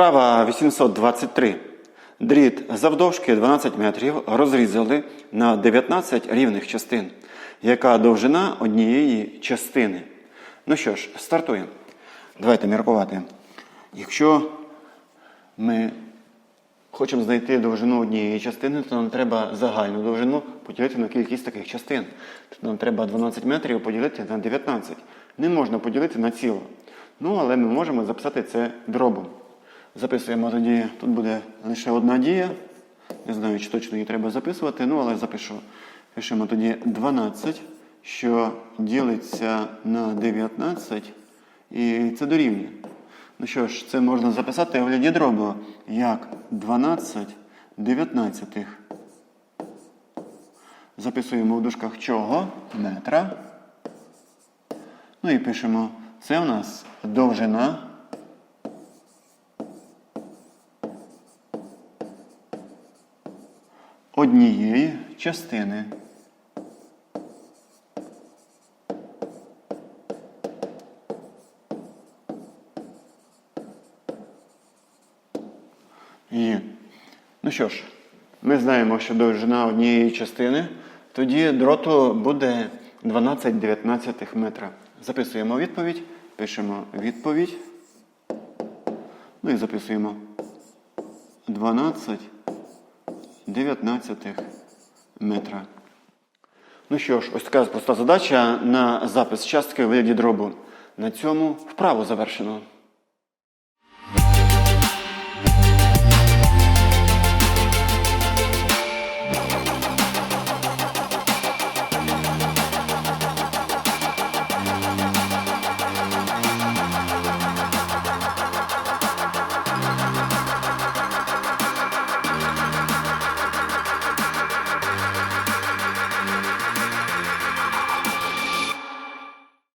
Вправа 823. Дріт завдовжки 12 метрів розрізали на 19 рівних частин. Яка довжина однієї частини? Ну що ж, стартуємо. Давайте міркувати. Якщо ми хочемо знайти довжину однієї частини, то нам треба загальну довжину поділити на кількість таких частин. Тобто нам треба 12 метрів поділити на 19. Не можна поділити на ціло. Ну, але ми можемо записати це дробом. Записуємо тоді, тут буде лише одна дія. Не знаю, чи точно її треба записувати, ну але запишу. Пишемо тоді 12, що ділиться на 19, і це дорівнює. Ну що ж, це можна записати у вигляді дробу як 12 дев'ятнадцятих. Записуємо в дужках чого? Метра. Ну і пишемо, це у нас довжина. Однієї частини. Є. Ну що ж, ми знаємо, що довжина однієї частини, тоді дроту буде 12,19 метра. Записуємо відповідь, пишемо відповідь. Ну і записуємо 12 19 метра. Ну що ж, ось така проста задача на запис частки в вигляді дробу. На цьому вправу завершено.